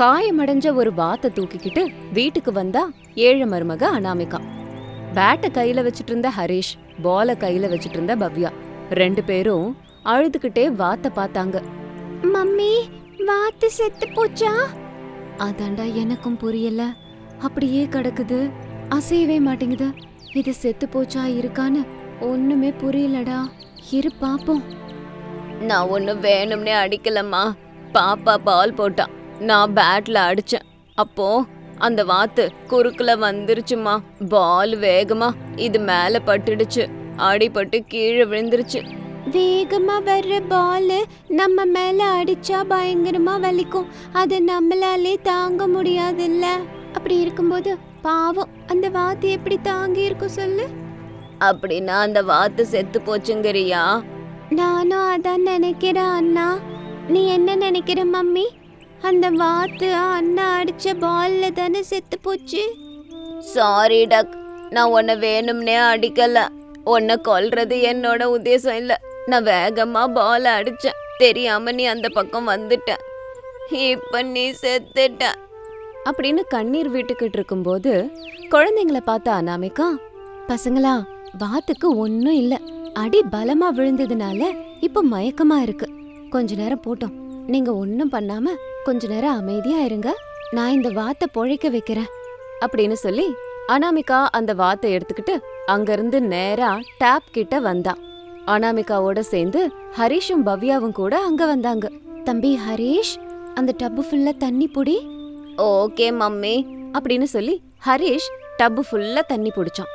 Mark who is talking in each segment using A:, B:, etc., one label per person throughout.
A: காயமடைஞ்ச ஒரு வாத்தை தூக்கிக்கிட்டு வீட்டுக்கு வந்தா ஏழு மருமக அனாமிகா. பேட்டை கையில வச்சிட்டு இருந்த ஹரிஷ் பால கையில வச்சிட்டு இருந்த பவ்யா ரெண்டு பேரும் அழுதுகிட்டே வாத்தை பார்த்தாங்க. மம்மி வாத்து செத்து போச்சா? அதாண்டா எனக்கும் புரியல. அப்படியே கிடக்குது. அசையவே மாட்டேங்குது. இது செத்து போச்சா இருக்கான்னு ஒண்ணுமே புரியலடா. இரு பாப்போம். நான் ஒண்ணு வேணும்னே அடிக்கலம்மா. பாப்பா பால் போட்டான் நான் பேட்ல அடிச்சேன். அப்போ அந்த வாத்து குறுக்குல வந்துருச்சுமா பால் வேகமா இது மேல பட்டுடுச்சு. அடிபட்டு கீழே விழுந்துருச்சு. வேகமா வர்ற பால் நம்ம மேல அடிச்சா பயங்கரமா வலிக்கும். அது நம்மளாலே தாங்க முடியாதுல்ல. அப்படி இருக்கும்போது பாவம் அந்த வாத்து எப்படி தாங்கி இருக்கும் சொல்லு? அப்படின்னா அந்த வாத்து செத்து போச்சுங்கறியா? நானும் அதான் நினைக்கிறேன் அண்ணா. நீ என்ன நினைக்கிற மம்மி? அந்த வாத்து அண்ணா அடிச்ச பால்ல தானே செத்து போச்சு? சாரி டக் நான் உன்னை வேணும்னே அடிக்கல. உன்னை கொல்றது என்னோட உத்தேசம் இல்ல. நான் வேகமா பால் அடிச்சேன். தெரியாம நீ அந்த பக்கம் வந்துட்ட. இப்ப நீ செத்துட்ட. அப்படின்னு கண்ணீர் விட்டுக்கிட்டு இருக்கும்போது குழந்தைங்கள பார்த்த அனாமிகா பசங்களா வாத்துக்கு ஒன்னும் இல்ல. அடி பலமா விழுந்ததுனால இப்ப மயக்கமா இருக்கு. கொஞ்ச நேரம் போட்டோம். நீங்க ஒன்னும் பண்ணாம கொஞ்ச நேரம் அமைதியா இருங்க. நான் இந்த வாத்தை பொழைக்க வைக்கிறேன். அப்படின்னு சொல்லி அனாமிகா அந்த வாத்தை எடுத்துக்கிட்டு அங்கிருந்து நேரா டேப் கிட்ட வந்தா. அனாமிகாவோட சேர்ந்து ஹரிஷும் பவ்யாவும் கூட அங்க வந்தாங்க. தம்பி ஹரிஷ் அந்த டப்பு ஃபுல்லா தண்ணி புடி. ஓகே மம்மி அப்படின்னு சொல்லி ஹரிஷ் டப்பு ஃபுல்லா தண்ணி புடிச்சான்.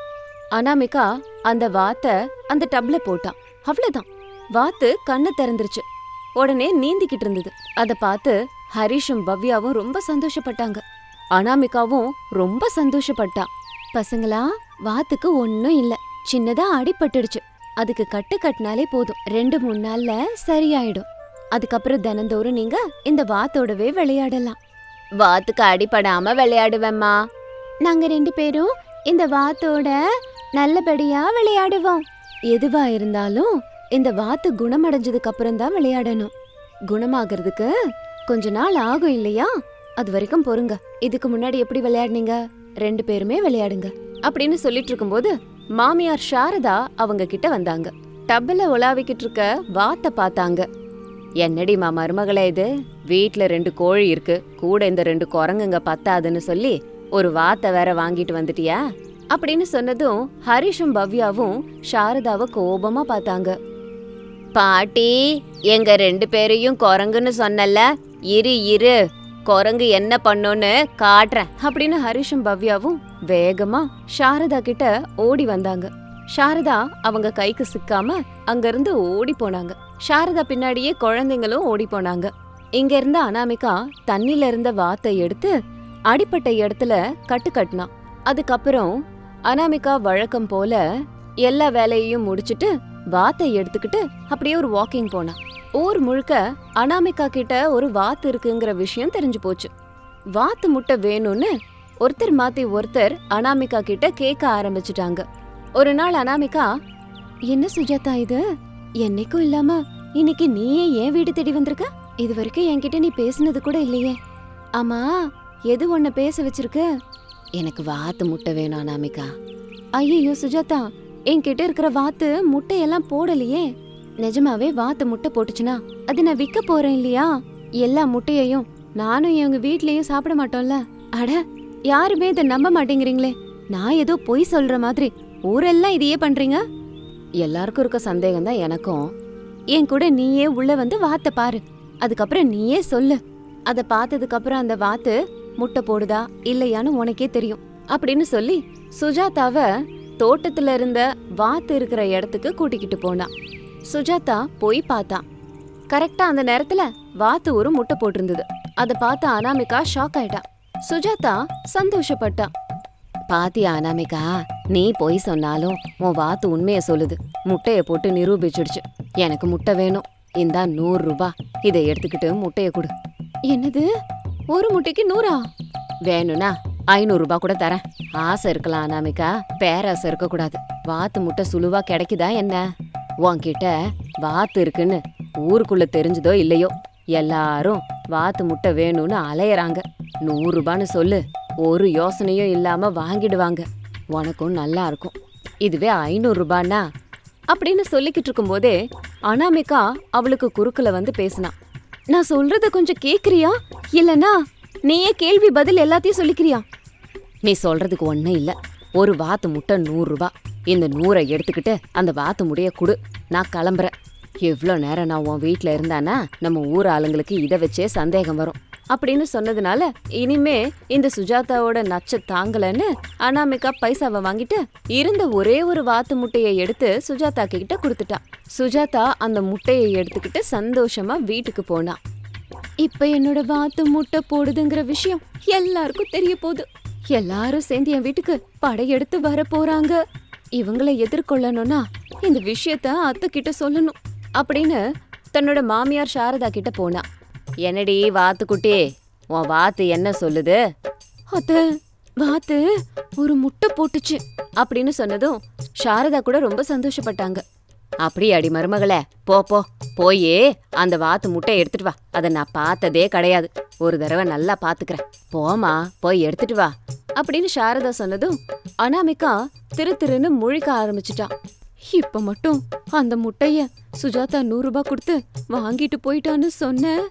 A: அனாமிகா அந்த வாத்தை அந்த டப்ல போட்டான். அவ்வளவுதான். வாத்து கண்ணு திறந்துருச்சு. உடனே நீந்திக்கிட்டு இருந்தது. அதை பார்த்து ஹரிஷும் பவ்யாவும் ரொம்ப சந்தோஷப்பட்டாங்க. அனாமிகாவும் ரொம்ப சந்தோஷப்பட்டான் பசங்களா வாத்துக்கு ஒன்றும் இல்லை. சின்னதா அடிபட்டுடுச்சு. அதுக்கு கட்டு கட்டினாலே போதும். ரெண்டு மூணு நாள்ல சரியாயிடும். அதுக்கப்புறம் தினந்தோறும் நீங்க இந்த வாத்தோடவே விளையாடலாம். வாத்துக்கு அடிபடாம விளையாடுவேம்மா. நாங்க ரெண்டு பேரும் இந்த வாத்தோட நல்லபடியா விளையாடுவோம். எதுவா இருந்தாலும் இந்த வாத்து குணமடைஞ்சதுக்கு அப்புறம் தான் விளையாடணும். குணமாகிறதுக்கு கொஞ்ச நாள் ஆகும் இல்லையா? அது வரைக்கும் பொறுங்க. இதுக்கு முன்னாடி எப்படி விளையாடுனீங்க? ரெண்டு பேருமே விளையாடுங்க. அப்படின்னு சொல்லிட்டு இருக்கும்போது மாமியார் சாரதா அவங்க கிட்ட வந்தாங்க. டப்பில் உலாவிக்கிட்டு இருக்க வாத்த பார்த்தாங்க. என்னடிமா மருமகளே இது? வீட்டில் ரெண்டு கோழி இருக்கு. கூட இந்த ரெண்டு குரங்குங்க பத்தாதுன்னு சொல்லி ஒரு வாத்தை வேற வாங்கிட்டு வந்துட்டியா? அப்படின்னு சொன்னதும் ஹரிஷும் பவ்யாவும் சாரதாவை கோபமா பார்த்தாங்க. பாட்டி எங்க ரெண்டு பேரையும் குரங்குன்னு சொன்னல இரு இரு. குரங்கு என்ன பண்ணுன்னு காட்டுறேன். அப்படின்னு ஹரிஷும் பவ்யாவும் வேகமா சாரதா கிட்ட ஓடி வந்தாங்க. சாரதா அவங்க கைக்கு சிக்காம அங்கிருந்து ஓடி போனாங்க. சாரதா பின்னாடியே குழந்தைங்களும் ஓடி போனாங்க. இங்க இருந்த அனாமிகா தண்ணில இருந்த வாத்தை எடுத்து அடிப்பட்ட இடத்துல கட்டு கட்டினான். அதுக்கப்புறம் அனாமிகா வழக்கம் போல எல்லா வேலையையும் முடிச்சிட்டு வாத்தை எடுத்துக்கிட்டு அப்படியே ஒரு வாக்கிங் போனா ஊர் முழுக்க அனாமிகா கிட்ட ஒரு வாத்து இருக்குங்கிற விஷயம் தெரிஞ்சு போச்சு. வாத்து முட்டை வேணும்னு ஒருத்தர் மாத்தி ஒருத்தர் அனாமிகா கிட்ட கேட்க ஆரம்பிச்சிட்டாங்க. ஒரு நாள் அனாமிகா என்ன சுஜாதா இது? என்னைக்கும் இல்லாம இன்னைக்கு நீயே ஏன் வீடு தேடி வந்திருக்க? இது வரைக்கும் என்கிட்ட நீ பேசுனது கூட இல்லையே. ஆமா எது உன்னை பேச வச்சிருக்கு? எனக்கு வாத்து முட்டை வேணும் அனாமிகா. ஐயோ சுஜாதா என்கிட்ட இருக்கிற வாத்து முட்டையெல்லாம் போடலையே. நிஜமாவே வாத்து முட்டை போட்டுச்சுன்னா அது நான் விற்க போறேன் இல்லையா? எல்லா முட்டையையும் நானும் எங்க வீட்லயும் சாப்பிட மாட்டோம்ல. அட யாருமே இதை நம்ப மாட்டேங்கிறீங்களே. நான் ஏதோ பொய் சொல்ற மாதிரி ஊரெல்லாம் இதையே பண்றீங்க? எல்லாருக்கும் இருக்க சந்தேகம் தான் எனக்கும். என் கூட நீயே உள்ள வந்து வாத்த பாரு. அதுக்கப்புறம் நீயே சொல்லு. அத பார்த்ததுக்கு அப்புறம் அந்த வாத்து முட்டை போடுதா இல்லையான்னு உனக்கே தெரியும். அப்படின்னு சொல்லி சுஜாதாவ தோட்டத்துல இருந்த வாத்து இருக்கிற இடத்துக்கு கூட்டிக்கிட்டு போனா. சுஜாதா போய் பார்த்தா. கரெக்டா அந்த நேரத்துல வாத்து ஒரு முட்டை போட்டிருந்தது. அத பார்த்த அனாமிகா ஷாக் ஆயிட்டா. சுஜாதா சந்தோஷப்பட்டா. பாத்தியா அனாமிகா நீ பொய் சொன்னாலும் உன் வாத்து உண்மைய சொல்லுது. முட்டைய போட்டு நிரூபிச்சிடுச்சு. எனக்கு முட்டை வேணும். இந்தா நூறு ரூபாய் இதை எடுத்துக்கிட்டு முட்டைய கொடு. என்னது? ஒரு முட்டைக்கு நூறா? வேணும்னா ஐநூறுரூபா கூட தரேன். ஆசை இருக்கலாம் அனாமிகா. பேராசை இருக்கக்கூடாது. வாத்து முட்டை சுழுவா கிடைக்குதா என்ன? உன்கிட்ட வாத்து இருக்குன்னு ஊருக்குள்ள தெரிஞ்சதோ இல்லையோ? எல்லாரும் வாத்து முட்டை வேணும்னு அலையறாங்க. நூறுரூபான்னு சொல்லு. ஒரு யோசனையும் இல்லாமல் வாங்கிடுவாங்க. உனக்கும் நல்லா இருக்கும். இதுவே ஐநூறுரூபானா அப்படின்னு சொல்லிக்கிட்டு இருக்கும்போதே அனாமிகா அவளுக்கு குறுக்கில் வந்து பேசினா. நான் சொல்றத கொஞ்சம் கேக்குறியா? இல்லனா நீயே கேள்வி பதில் எல்லாத்தையும் சொல்லிக்கிறியா? நீ சொல்றதுக்கு ஒன்றும் இல்லை. ஒரு வாத்து முட்டை நூறுரூபா இந்த நூறை எடுத்துக்கிட்டு அந்த வாத்து முடைய கொடு. நான் கிளம்புறேன். எவ்வளோ நேரம் நான் உன் வீட்டில் இருந்தானா நம்ம ஊர் ஆளுங்களுக்கு இதை வச்சே சந்தேகம் வரும். அப்படின்னு சொன்னதுனால இனிமே இந்த சுஜாதாவோட நச்ச தாங்கலன்னு அனாமிகா பைசாவை வாங்கிட்டு இருந்த ஒரே ஒரு வாத்து முட்டையை எடுத்து சுஜாதா கிட்ட கொடுத்துட்டா. சுஜாதா அந்த முட்டையை எடுத்துக்கிட்டு சந்தோஷமா வீட்டுக்கு போனா. இப்ப என்னோட வாத்து முட்டை போடுதுங்கிற விஷயம் எல்லாருக்கும் தெரிய போகுது. எல்லாரும் சேர்ந்து என் வீட்டுக்கு படையெடுத்து வர போறாங்க. இவங்களை எதிர்கொள்ளணும்னா இந்த விஷயத்த அத்தை கிட்ட சொல்லணும் அப்படின்னு தன்னோட மாமியார் சாரதா கிட்ட போனா. என்னடி வாத்துக்குட்டி உன் வாத்து என்ன சொல்லுது? அத்த வாத்து ஒரு முட்டை போட்டுச்சு அப்படின்னு சொன்னதும் சாரதா கூட ரொம்ப சந்தோஷப்பட்டாங்க. அப்படியாடி மருமகளே போ போ. போயே அந்த வாத்து முட்டை எடுத்துட்டு வா. அதை நான் பார்த்ததே கிடையாது. ஒரு தடவை நல்லா பாத்துக்கிறேன் போமா போய் எடுத்துட்டு வா. அப்படின்னு சாரதா சொன்னதும் அனாமிகா திரு திருன்னு முழிக்க ஆரம்பிச்சிட்டான் இப்ப மட்டும் அந்த முட்டைய சுஜாதா நூறு ரூபாய் கொடுத்து வாங்கிட்டு போயிட்டான்னு சொன்ன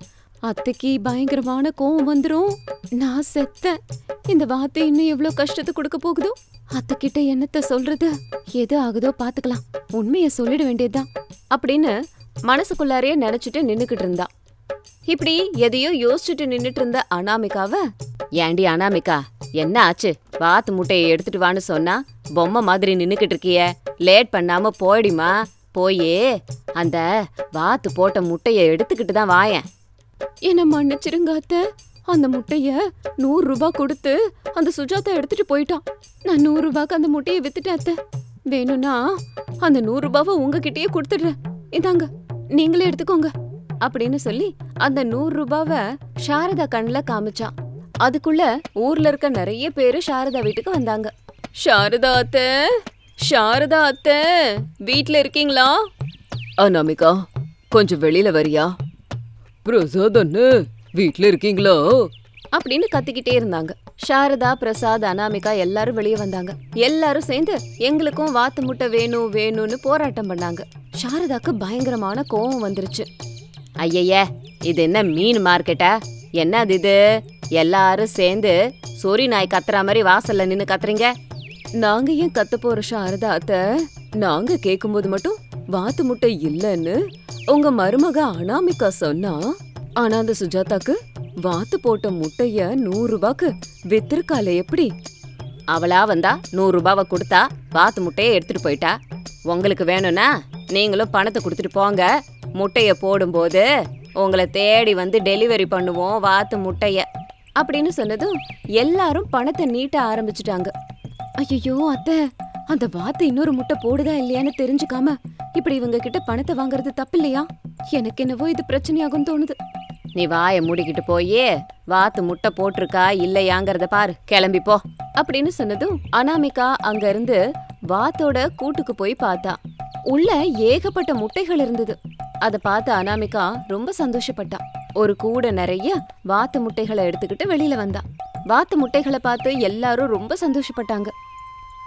A: அத்தைக்கு பயங்கரமான கோவம் வந்துரும். நான் செத்தேன். இந்த வார்த்தை இன்னும் எவ்வளவு கஷ்டத்தை கொடுக்க போகுதோ? அத்தைக்கிட்ட என்னத்த சொல்றது? எது ஆகுதோ பாத்துக்கலாம். உண்மைய சொல்லிட வேண்டியதுதான். அப்படின்னு மனசுக்குள்ளாரே நினைச்சிட்டு நின்னுக்கிட்டு இருந்தா. இப்படி எதையோ யோசிச்சுட்டு நின்னுட்டு இருந்த அனாமிகாவ ஏண்டி அனாமிகா என்ன ஆச்சு? வாத்து முட்டையை எடுத்துட்டு வான்னு சொன்னா பொம்மை மாதிரி நின்னுக்கிட்டு இருக்கியே. லேட் பண்ணாம போயிடுமா? போயே. அந்த வாத்து போட்ட முட்டையை எடுத்துக்கிட்டு தான் வாயேன். என்ன மன்னிச்சிருங்க அத்தை. அந்த முட்டைய நூறு ரூபாய் கொடுத்து அந்த சுஜாதா எடுத்துட்டு போயிட்டான். நான் நூறு ரூபாய்க்கு அந்த முட்டையை வித்துட்டேன் அத்த. வேணும்னா அந்த நூறு ரூபாவை உங்ககிட்டயே கொடுத்துடுறேன். இதாங்க நீங்களே எடுத்துக்கோங்க. அப்படின்னு சொல்லி அந்த நூறு ரூபாவை சாரதா கண்ணுல காமிச்சான். அதுக்குள்ள ஊர்ல இருக்க நிறைய பேரு சாரதா வீட்டுக்கு வந்தாங்க. சாரதா அத்த. சாரதா அத்தை. வீட்ல இருக்கீங்களா?
B: அனாமிகா கொஞ்சம் வெளியில வரியா? பிரசாத் வீட்டில் வீட்ல இருக்கீங்களா?
A: அப்படின்னு கத்திக்கிட்டே இருந்தாங்க. சாரதா பிரசாத் அனாமிகா எல்லாரும் வெளியே வந்தாங்க. எல்லாரும் சேர்ந்து எங்களுக்கும் வாத்து முட்டை வேணும் வேணும்னு போராட்டம் பண்ணாங்க. சாரதாக்கு பயங்கரமான கோவம் வந்துருச்சு. ஐயய்ய இது என்ன மீன் மார்க்கெட்டா? என்னது இது? எல்லாரும் சேர்ந்து சொறி நாய் கத்துற மாதிரி வாசல்ல நின்னு கத்துறீங்க? நாங்க ஏன் கத்த போற சாரதா அத்த நாங்க கேக்கும்போது மட்டும் வாத்து முட்டை இல்லைன்னு உங்க மருமக அனாமிகா சொன்னா ஆனா அந்த சுஜாதாக்கு வாத்து போட்ட முட்டைய நூறு ரூபாய்க்கு வித்திருக்கால எப்படி? அவளா வந்தா நூறு ரூபாவை கொடுத்தா வாத்து முட்டைய எடுத்துட்டு போயிட்டா? உங்களுக்கு வேணும்னா நீங்களும் பணத்தை கொடுத்துட்டு போங்க. முட்டைய போடும்போது உங்களை தேடி வந்து டெலிவரி பண்ணுவோம் வாத்து முட்டைய. அப்படின்னு சொன்னதும் எல்லாரும் பணத்தை நீட்ட ஆரம்பிச்சிட்டாங்க. ஐயோ அத்தை. அந்த வாத்து இன்னொரு முட்டை போடுதா இல்லையான்னு தெரிஞ்சுக்காம இப்படி இவங்க கிட்ட பணத்தை வாங்குறது தப்பு இல்லையா எனக்கு என்னவோ இது பிரச்சனையாகும் தோணுது. நீ வாயை மூடிக்கிட்டு போயே வாத்து முட்டை போட்டிருக்கா இல்லையாங்கிறத பாரு கிளம்பி போ. அப்படின்னு சொன்னதும் அனாமிகா அங்க இருந்து வாத்தோட கூட்டுக்கு போய் பார்த்தா. உள்ள ஏகப்பட்ட முட்டைகள் இருந்தது. அத பார்த்து அனாமிகா ரொம்ப சந்தோஷப்பட்டா. ஒரு கூடை நிறைய வாத்து முட்டைகளை எடுத்துக்கிட்டு வெளியில வந்தா. வாத்து முட்டைகளை பார்த்து எல்லாரும் ரொம்ப சந்தோஷப்பட்டாங்க.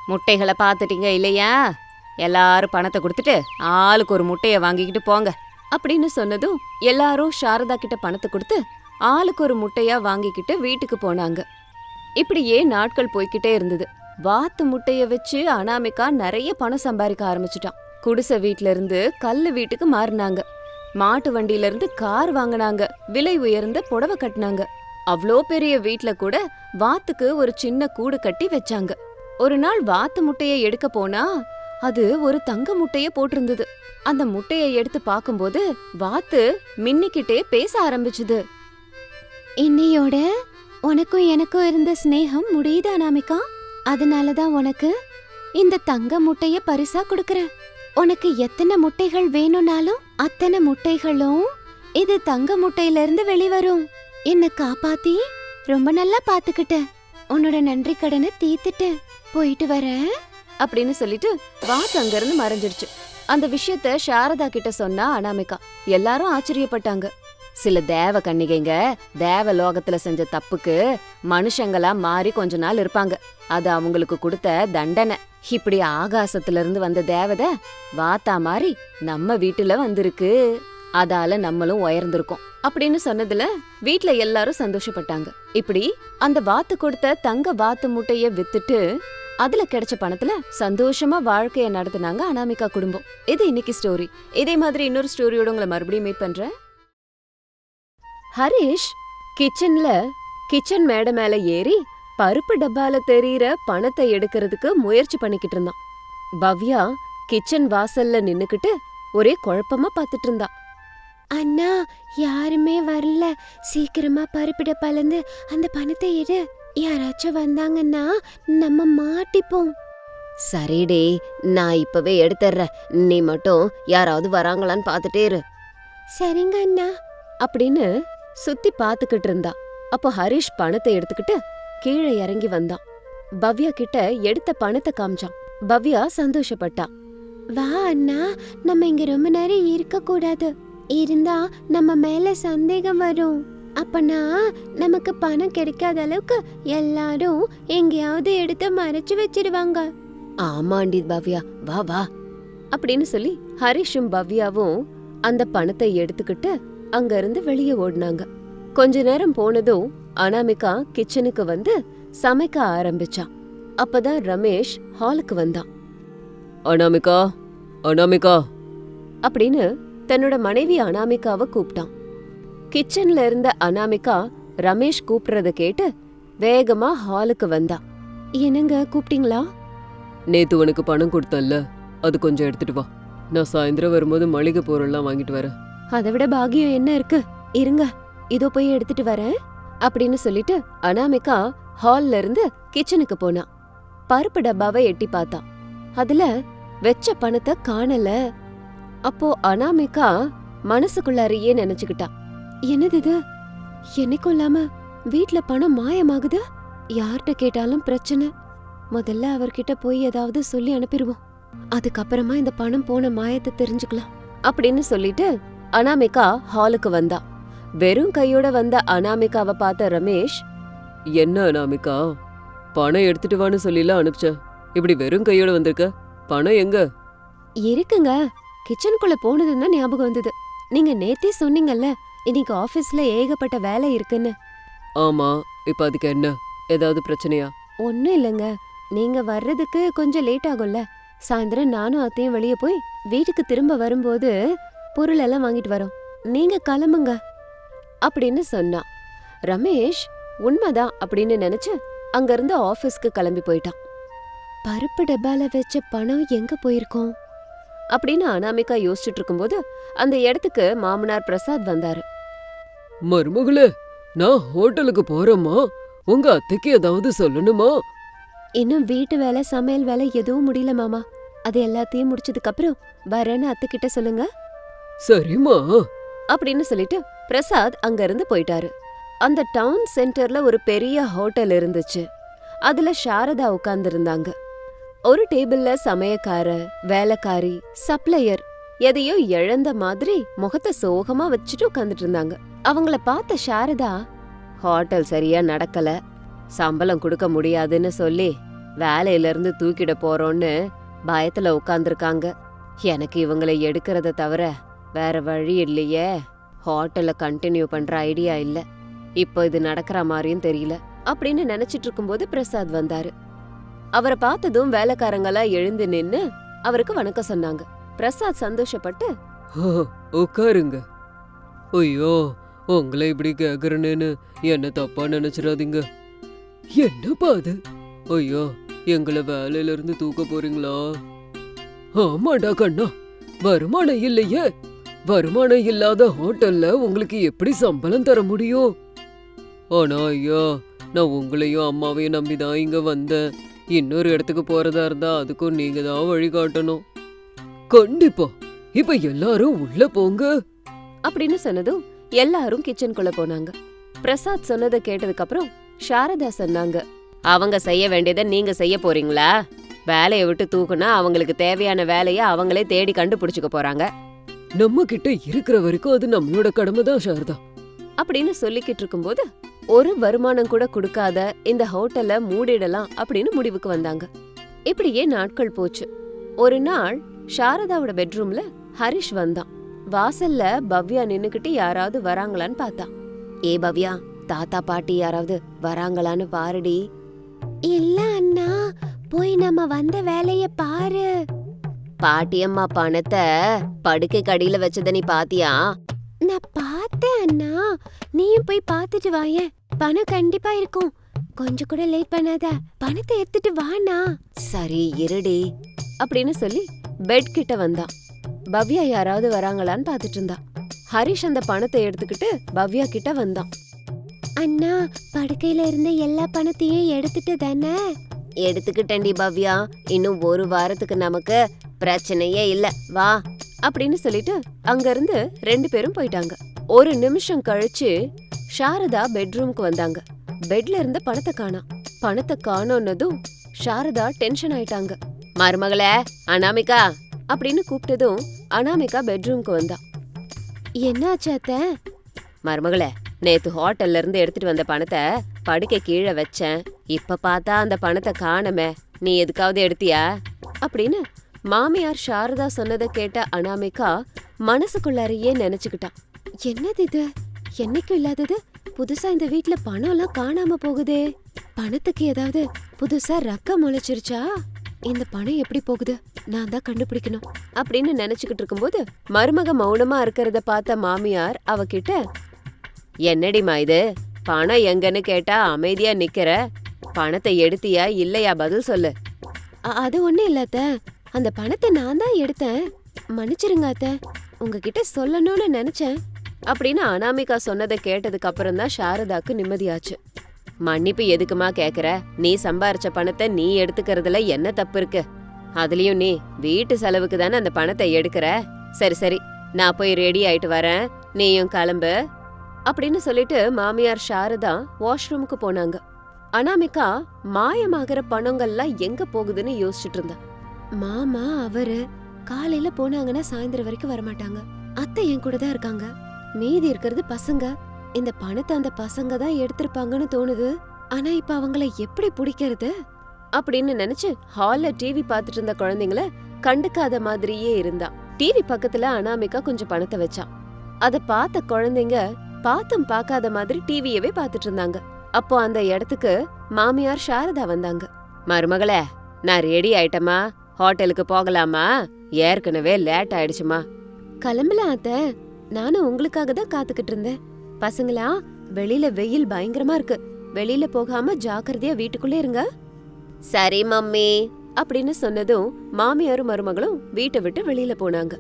A: முட்டைகளை பார்த்துட்டீங்க இல்லையா? எல்லாரும் பணத்தை கொடுத்துட்டு ஆளுக்கு ஒரு முட்டையை வாங்கிக்கிட்டு போங்க. அப்படின்னு சொன்னதும் எல்லாரும் சாரதா கிட்ட பணத்தை கொடுத்து ஆளுக்கு ஒரு முட்டையா வாங்கிக்கிட்டு வீட்டுக்கு போனாங்க. இப்படியே நாட்கள் போய்கிட்டே இருந்தது. வாத்து முட்டைய வச்சு அனாமிகா நிறைய பணம் சம்பாதிக்க ஆரம்பிச்சிட்டான். குடிசை வீட்ல இருந்து கல்லு வீட்டுக்கு மாறினாங்க. மாட்டு வண்டியில இருந்து கார் வாங்கினாங்க. விலை உயர்ந்த புடவை கட்டினாங்க. அவ்வளோ பெரிய வீட்ல கூட வாத்துக்கு ஒரு சின்ன கூடு கட்டி வச்சாங்க. ஒரு நாள் வாத்து முட்டைய எடுக்க போனா அது ஒரு தங்க முட்டைய போட்டிருந்தது. அந்த முட்டைய எடுத்து பார்க்கும்போது வாத்து மின்னிக்கிட்டே பேச ஆரம்பிச்சுது. இன்னையோட உனக்கும் எனக்கும் இருந்த ஸ்னேகம் முடியுது அனாமிகா? அதனாலதான் உனக்கு இந்த தங்க முட்டைய பரிசா கொடுக்கறேன். உனக்கு எத்தனை முட்டைகள் வேணும்னாலும் அத்தனை முட்டைகளும் இது தங்க முட்டையில இருந்து வெளிவரும். என்ன காப்பாத்தி ரொம்ப நல்லா பாத்துக்கிட்ட உன்னோட நன்றி கடனை தீத்துட்டேன் போயிட்டு வர அப்படின்னு சொல்லிட்டு வாத்து அங்கிருந்து மறைஞ்சிருச்சு. அந்த விஷயத்த சாரதா கிட்ட சொன்னா அனாமிகா. எல்லாரும் ஆச்சரியப்பட்டாங்க. சில தேவ கன்னிகைங்க தேவ லோகத்துல செஞ்ச தப்புக்கு மனுஷங்களா மாறி கொஞ்ச நாள் இருப்பாங்க. அது அவங்களுக்கு கொடுத்த தண்டனை. இப்படி ஆகாசத்துல இருந்து வந்த தேவதை வாத்தா மாதிரி நம்ம வீட்டுல வந்திருக்கு. அதால நம்மளும் உயர்ந்திருக்கோம். அப்படின்னு சொன்னதுல வீட்ல எல்லாரும் சந்தோஷப்பட்டாங்க. இப்படி அந்த வாத்து கொடுத்த தங்க வாத்து முட்டைய வித்துட்டு அதுல கிடைச்ச பணத்துல சந்தோஷமா வாழ்க்கைய நடத்துனாங்க அனாமிகா குடும்பம். இது இன்னைக்கு ஸ்டோரி இதே மாதிரி இன்னொரு ஸ்டோரியோட உங்களை மறுபடியும் மீட் பண்றேன். ஹரிஷ் கிச்சன்ல கிச்சன் மேடை மேல ஏறி பருப்பு டப்பால தெரியற பணத்தை எடுக்கிறதுக்கு முயற்சி பண்ணிக்கிட்டு இருந்தான். பவ்யா கிச்சன் வாசல்ல நின்னுக்கிட்டு ஒரே குழப்பமா பார்த்துட்டு இருந்தா. அண்ணா யாருமே வரல. சீக்கிரமா பருப்பு டப்பாலேருந்து அந்த பணத்தை எடு. யாராச்சும் வந்தாங்கன்னா நம்ம மாட்டிப்போம். சரிடே நான் இப்பவே எடுத்துறேன் நீ மட்டும் யாராவது வராங்களான்னு பார்த்துட்டே இரு. சரிங்க அண்ணா. அப்படின்னு சுத்தி பார்த்துக்கிட்டு இருந்தா. அப்போ ஹரிஷ் பணத்தை எடுத்துக்கிட்டு கீழே இறங்கி வந்தான். பவ்யா கிட்ட எடுத்த பணத்தை காமிச்சான். பவ்யா சந்தோஷப்பட்டா. வா அண்ணா நம்ம இங்க ரொம்ப நேரம் இருக்க கூடாது இருந்தா நம்ம மேல சந்தேகம் வரும். அப்பனா நமக்கு பணம் கிடைக்காத அளவுக்கு எல்லாரும் எங்கேயாவது எடுத்து மறைச்சு வச்சிடுவாங்க ஆமாண்டி பவ்யா வா வா. அப்படின்னு சொல்லி ஹரிஷும் பவ்யாவும் அந்த பணத்தை எடுத்துக்கிட்டு அங்க இருந்து வெளியே ஓடினாங்க. கொஞ்ச நேரம் போனதும் அனாமிகா கிச்சனுக்கு வந்து சமைக்க ஆரம்பிச்சான் அப்பதான் ரமேஷ் ஹாலுக்கு வந்தான்.
B: அனாமிகா அனாமிகா.
A: அப்படின்னு தன்னோட மனைவி அனாமிகாவை கூப்பிட்டான். கிச்சன்ல இருந்த அனாமிகா ரமேஷ் கூப்பிடுறத கேட்டு வேகமா ஹாலுக்கு வந்தா. என்னங்க கூப்பிட்டீங்களா?
B: நேத்து உனக்கு பணம் கொடுத்தல்ல அது கொஞ்சம் எடுத்துட்டு வா. நான் சாயந்தரம் வரும்போது மளிகை பொருள்லாம் வாங்கிட்டு வரேன்.
A: அதை விட பாக்கியம் என்ன இருக்கு? இருங்க இதோ போய் எடுத்துட்டு வரேன் அப்படின்னு சொல்லிட்டு அனாமிகா ஹால்ல இருந்து கிச்சனுக்கு போனா. பருப்பு டப்பாவை எட்டி பார்த்தா. அதுல வெச்ச பணத்தை காணல. அப்போ அனாமிகா மனசுக்குள்ளாரையே நினைச்சுக்கிட்டா. என்னது இது? என்னைக்கும் இல்லாம வீட்ல பணம் மாயமாகுது? யார்கிட்ட கேட்டாலும் பிரச்சனை. முதல்ல அவர்கிட்ட போய் ஏதாவது சொல்லி அனுப்பிடுவோம். அதுக்கப்புறமா இந்த பணம் போன மாயத்தை தெரிஞ்சுக்கலாம். அப்படின்னு சொல்லிட்டு அனாமிகா ஹாலுக்கு வந்தா. வெறும் கையோட வந்த அனாமிகாவை பார்த்த ரமேஷ்
B: என்ன அனாமிகா? பணம் எடுத்துட்டு வான்னு சொல்லிலாம் அனுப்பிச்ச. இப்படி வெறும் கையோட வந்திருக்க? பணம் எங்க?
A: இருக்குங்க. கிச்சனுக்குள்ள போனதுன்னு தான் ஞாபகம் வந்தது. நீங்க நேத்தே சொன்னீங்கல்ல இன்னைக்கு ஆபீஸ்ல ஏகப்பட்ட வேலை இருக்குன்னு.
B: ஆமா இப்ப அதுக்கு என்ன? ஏதாவது பிரச்சனையா?
A: ஒன்னும் இல்லைங்க. நீங்க வர்றதுக்கு கொஞ்சம் லேட் ஆகும்ல. சாயந்தரம் நானும் அத்தையும் வெளியே போய் வீட்டுக்கு திரும்ப வரும்போது பொருள் எல்லாம் வாங்கிட்டு வரோம். நீங்க கிளம்புங்க. அப்படின்னு சொன்னா. ரமேஷ் உண்மைதான் அப்படின்னு நினைச்சு அங்கிருந்து ஆபீஸ்க்கு கிளம்பி போயிட்டான். பருப்பு டப்பால வச்ச பணம் எங்க போயிருக்கோம்? அப்படின்னு அனாமிகா யோசிச்சுட்டு இருக்கும்போது அந்த இடத்துக்கு மாமனார் பிரசாத் வந்தாரு.
B: மருமகளே நான் ஹோட்டலுக்கு போறேம்மா. உங்க அத்தைக்கு ஏதாவது சொல்லணுமா?
A: இன்னும் வீட்டு வேலை சமையல் வேலை எதுவும் முடியல மாமா. அது எல்லாத்தையும் முடிச்சதுக்கு அப்புறம் வரேன்னு அத்துக்கிட்ட சொல்லுங்க.
B: சரிம்மா.
A: அப்படின்னு சொல்லிட்டு பிரசாத் அங்க இருந்து போயிட்டாரு. அந்த டவுன் சென்டர்ல ஒரு பெரிய ஹோட்டல் இருந்துச்சு. அதுல சாரதா உட்கார்ந்திருந்தாங்க. ஒரு டேபிள்ல சமையக்கார வேலைக்காரி சப்ளையர் எதையோ இழந்த மாதிரி முகத்தை சோகமா வச்சுட்டு உட்கார்ந்துட்டு இருந்தாங்க. அவங்கள பார்த்த சாரதா ஹோட்டல் சரியா நடக்கல. சம்பளம் கொடுக்க முடியாதுன்னு சொல்லி வேலையில இருந்து தூக்கிட போறோம்னு பயத்துல உட்கார்ந்திருக்காங்க. எனக்கு இவங்களை எடுக்கிறத தவிர வேற வழி இல்லையே. ஹோட்டல்ல கண்டினியூ பண்ற ஐடியா இல்ல. இப்போ இது நடக்கிற மாதிரியும் தெரியல. அப்படின்னு நினைச்சிட்டு இருக்கும்போது பிரசாத் வந்தாரு. அவரை பார்த்ததும் வேலைக்காரங்களா எழுந்து நின்னு அவருக்கு வணக்கம் சொன்னாங்க. பிரசாத் சந்தோஷப்பட்டு
B: உட்காருங்க. ஐயோ உங்களை இப்படி கேக்குறேன்னு என்ன தப்பா நினைச்சிடாதீங்க. என்னப்பா அது? ஐயோ எங்களை வேலையில இருந்து தூக்க போறீங்களா? ஆமாடா கண்ணா. வருமானம் இல்லையே. வருமானம் இல்லாத ஹோட்டல்ல உங்களுக்கு எப்படி சம்பளம் தர முடியும்? ஆனா ஐயா நான் உங்களையும் அம்மாவையும் நம்பிதான் இங்க வந்தேன். இன்னொரு இடத்துக்கு போறதா இருந்தா அதுக்கும் நீங்க தான் வழிகாட்டணும் கண்டிப்பா. இப்ப எல்லாரும் உள்ள போங்க.
A: அப்படின்னு சொன்னதும் எல்லாரும் கிச்சனுக்குள்ள போனாங்க. பிரசாத் சொன்னதை கேட்டதுக்கு அப்புறம் சாரதா சொன்னாங்க அவங்க செய்ய வேண்டியதை நீங்க செய்ய போறீங்களா? வேலையை விட்டு தூக்குனா அவங்களுக்கு தேவையான வேலையை அவங்களே தேடி கண்டுபிடிச்சுக்க போறாங்க.
B: நம்ம கிட்ட இருக்கிற வரைக்கும் அது நம்மளோட கடமை தான் சாரதா.
A: அப்படின்னு சொல்லிக்கிட்டு இருக்கும்போது ஒரு வருமானம் கூட கொடுக்காத இந்த ஹோட்டலை மூடிடலாம் அப்படின்னு முடிவுக்கு வந்தாங்க. இப்படியே நாட்கள் போச்சு. ஒரு நாள் சாரதாவோட பெட்ரூம்ல ஹரிஷ் வந்தான். வாசல்ல பவ்யா நின்னுக்கிட்டு யாராவது வராங்களான்னு பார்த்தா. ஏ பவ்யா தாத்தா பாட்டி யாராவது வராங்களான்னு பாருடி. இல்ல அண்ணா போய் நம்ம வந்த வேலைய பாரு. பாட்டியம்மா பணத்தை படுக்கை கடியில வச்சத நீ பாத்தியா? நான் பார்த்தேன் அண்ணா நீயும் போய் பார்த்துட்டு வாயேன் பணம் கண்டிப்பா இருக்கும். கொஞ்சம் கூட லேட் பண்ணாத பணத்தை எடுத்துட்டு வாண்ணா. சரி இருடி. அப்படின்னு சொல்லி பெட் கிட்ட வந்தான் பவ்யா யாராவது வராங்களான்னு பார்த்துட்டு இருந்தா. ஹரிஷ் அந்த பணத்தை எடுத்துக்கிட்டு பவ்யா கிட்ட வந்தான். அண்ணா படுக்கையில இருந்த எல்லா பணத்தையும் எடுத்துட்டு தானே? எடுத்துக்கிட்டேன்டி பவ்யா. இன்னும் ஒரு வாரத்துக்கு நமக்கு பிரச்சனையே இல்ல. வா. அப்படின்னு சொல்லிட்டு அங்க இருந்து ரெண்டு பேரும் போயிட்டாங்க. ஒரு நிமிஷம் கழிச்சு சாரதா பெட்ரூம்க்கு வந்தாங்க. பெட்ல இருந்த பணத்தை காணோம் பணத்தை காணோன்னதும் சாரதா டென்ஷன் ஆயிட்டாங்க. மருமகளே அனாமிகா அப்படின்னு கூப்பிட்டதும் அனாமிகா பெட்ரூம்க்கு வந்தா. என்னாச்சு அத்தை? மருமகளே நேத்து ஹோட்டல்ல இருந்து எடுத்துட்டு வந்த பணத்தை படுக்கை கீழே வச்சேன். இப்ப பார்த்தா அந்த பணத்தை காணமே. நீ எதுக்காவது எடுத்தியா? அப்படின்னு மாமியார் சாரதா சொன்னதை கேட்ட அனாமிகா மனசுக்குள்ளாரையே நினைச்சுக்கிட்டான் என்னது இது? என்னைக்கும் இல்லாதது? புதுசா இந்த வீட்ல பணம் எல்லாம் காணாம போகுதே. பணத்துக்கு ஏதாவது புதுசா ரக்கம் முளைச்சிருச்சா? இந்த பணம் எப்படி போகுது? நான் தான் கண்டுபிடிக்கணும். அப்படின்னு நினைச்சுக்கிட்டு இருக்கும்போது மருமக மௌனமா இருக்கிறத பார்த்த மாமியார் அவகிட்ட என்னடிமா இது? பணம் எங்கன்னு கேட்டா அமைதியா நிக்கிற? பணத்தை எடுத்தியா இல்லையா பதில் சொல்லு. அது ஒண்ணும் இல்ல அத்த. அந்த பணத்தை நான் தான் எடுத்தேன். மன்னிச்சிருங்க அத்த. உங்ககிட்ட சொல்லணும்னு நினைச்சேன். அப்படின்னு அனாமிகா சொன்னதை கேட்டதுக்கு அப்புறம் தான் சாரதாக்கு நிம்மதியாச்சு. மன்னிப்பு எதுக்குமா கேக்குற? நீ சம்பாரிச்ச பணத்தை நீ எடுத்துக்கிறதுல என்ன தப்பு இருக்கு? அதுலயும் நீ வீட்டு செலவுக்கு தானே அந்த பணத்தை எடுக்கிற? சரி சரி நான் போய் ரெடி ஆயிட்டு வரேன். நீயும் கிளம்பு. அப்படின்னு சொல்லிட்டு மாமியார் ஷாரதா வாஷ்ரூமுக்கு போனாங்க. அனாமிகா மாயமாகிற பணங்கள்லாம் எங்க போகுதுன்னு யோசிச்சுட்டு இருந்தா. மாமா அவரு காலையில போனாங்கன்னா சாயந்தரம் வரைக்கும் வரமாட்டாங்க. அத்தை என் கூட தான் இருக்காங்க. மீதி இருக்கிறது பசங்க. இந்த பணத்தை அந்த பசங்க தான் எடுத்திருப்பாங்கன்னு தோணுது. ஆனா இப்ப அவங்கள எப்படி பிடிக்கிறது? அப்படின்னு நினைச்சு ஹால்ல டிவி பார்த்துட்டு இருந்த குழந்தைங்கள கண்டுக்காத மாதிரியே இருந்தா. டிவி பக்கத்துல அனாமிகா கொஞ்சம் பணத்தை வச்சான் அத பார்த்த குழந்தைங்க பாத்தும் பார்க்காத மாதிரி டிவியவே பார்த்துட்டு இருந்தாங்க. அப்போ அந்த இடத்துக்கு மாமியார் சாரதா வந்தாங்க. மருமகளே நான் ரெடி ஆயிட்டமா ஹோட்டலுக்கு போகலாமா? ஏற்கனவே லேட் ஆயிடுச்சுமா. கிளம்பலாம் அத்த நானும் உங்களுக்காக தான் காத்துக்கிட்டு இருந்தேன். பசங்களா வெளியில வெயில் பயங்கரமா இருக்கு. வெளியில போகாம ஜாக்கிரதையா வீட்டுக்குள்ளே இருங்க. சரி மம்மி அப்படின்னு சொன்னதும் மாமியாரும் மருமகளும் வீட்டை விட்டு வெளியில போனாங்க.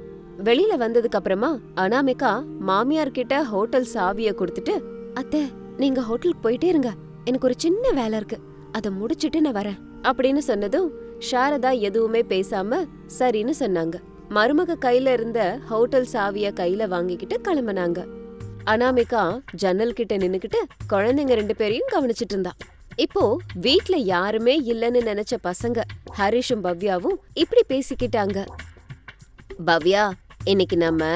A: வெளியில வந்ததுக்கு அப்புறமா அனாமிகா மாமியார் கிட்ட ஹோட்டல் சாவிய கொடுத்துட்டு அத்தை நீங்க ஹோட்டலுக்கு போயிட்டே இருங்க. எனக்கு ஒரு சின்ன வேலை இருக்கு. அதை முடிச்சிட்டு நான் வரேன். அப்படின்னு சொன்னதும் சாரதா எதுவுமே பேசாம சரின்னு சொன்னாங்க. மருமக கையில இருந்த ஹோட்டல் சாவிய கையில வாங்கிக்கிட்டு கிளம்புனாங்க. அனாமிகா ஜன்னல் கிட்ட நின்னுக்கிட்டு குழந்தைங்க ரெண்டு பேரையும் கவனிச்சிட்டு இருந்தா இப்போ வீட்ல யாருமே இல்லைன்னு நினைச்ச பசங்க ஹரிஷும் பவ்யாவும் இப்படி பேசிக்கிட்டாங்க. பவ்யா இன்னைக்கு நம்ம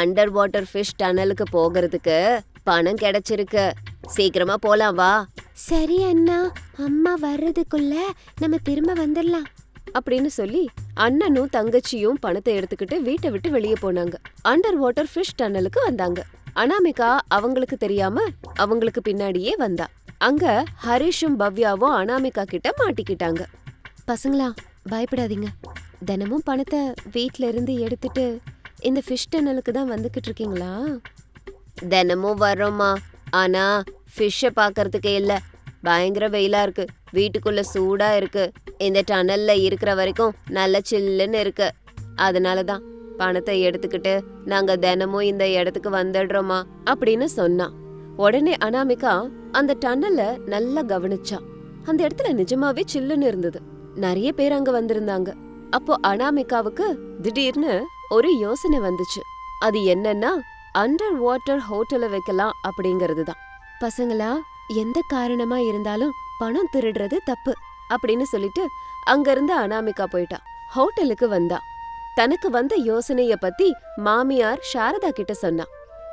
A: அண்டர் வாட்டர் ஃபிஷ் டனலுக்கு போகிறதுக்கு பணம் கிடைச்சிருக்கு. சீக்கிரமா போலாம் வா. சரி அண்ணா அம்மா வர்றதுக்குள்ள நம்ம திரும்ப வந்துடலாம் அப்படின்னு சொல்லி அண்ணனும் தங்கச்சியும் பணத்தை எடுத்துக்கிட்டு வீட்டை விட்டு வெளியே போனாங்க. அண்டர் வாட்டர் ஃபிஷ் டன்னலுக்கு வந்தாங்க. அனாமிகா அவங்களுக்கு தெரியாம அவங்களுக்கு பின்னாடியே வந்தா. அங்க ஹரிஷும் பவ்யாவும் அனாமிகா கிட்ட மாட்டிக்கிட்டாங்க. பசங்களா பயப்படாதீங்க. தினமும் பணத்தை வீட்ல இருந்து எடுத்துட்டு இந்த ஃபிஷ் டன்னலுக்கு தான் வந்துகிட்டு இருக்கீங்களா? தினமும் வர்றோம்மா. ஆனா ஃபிஷ்ஷை பார்க்கறதுக்கே இல்ல. பயங்கர வெயிலா இருக்கு. வீட்டுக்குள்ள சூடா இருக்கு. இந்த டனல்ல இருக்கிற வரைக்கும் நல்ல சில்லுன்னு இருக்கு. அதனால தான் பணத்தை எடுத்துக்கிட்டு நாங்க தினமும் இந்த இடத்துக்கு வந்துடுறோமா அப்படின்னு சொன்னான் உடனே அனாமிகா அந்த டன்னல்ல நல்லா கவனிச்சா. அந்த இடத்துல நிஜமாவே சில்லுன்னு இருந்தது. நிறைய பேர் அங்க வந்திருந்தாங்க. அப்போ அனாமிகாவுக்கு திடீர்னு ஒரு யோசனை வந்துச்சு. அது என்னன்னா அண்டர் வாட்டர் ஹோட்டலை வைக்கலாம் அப்படிங்கிறது தான். பசங்களா எந்த காரணமா இருந்தாலும் பணம் திருடுறது தப்பு அப்படின்னு சொல்லிட்டு அங்கிருந்து அனாமிகா போயிட்டா. ஹோட்டலுக்கு வந்தா. தனக்கு வந்த யோசனைய பத்தி மாமியார் சாரதா கிட்ட சொன்னா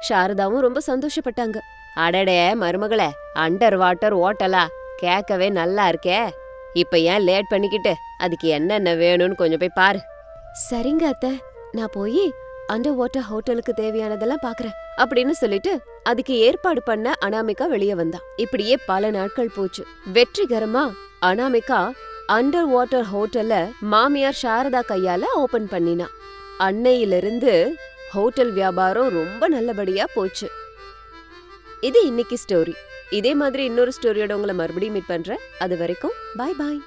A: சாரதாவும் ரொம்ப சந்தோஷப்பட்டாங்க. அடடே மருமகளே அண்டர் வாட்டர் ஓட்டலா கேட்கவே நல்லா இருக்கே. இப்ப ஏன் லேட் பண்ணிக்கிட்டு? அதுக்கு என்னென்ன வேணும்னு கொஞ்சம் போய் பாரு. சரிங்க அத்த. நான் போய் அண்டர் வாட்டர் ஹோட்டலுக்கு தேவையானதெல்லாம் பாக்குறேன். அப்படின்னு சொல்லிட்டு அதுக்கு ஏற்பாடு பண்ண அனாமிகா வெளியே வந்தா. இப்படியே பல நாட்கள் போச்சு. வெற்றிகரமா அனாமிகா அண்டர் வாட்டர் ஹோட்டல்ல மாமியார் சாரதா கையால ஓபன் பண்ணினா. அன்னையிலிருந்து ஹோட்டல் வியாபாரம் ரொம்ப நல்லபடியா போச்சு. இது இன்னைக்கு ஸ்டோரி இதே மாதிரி இன்னொரு ஸ்டோரியோட உங்களை மறுபடியும் மீட் பண்றேன். அது வரைக்கும் பாய் பாய்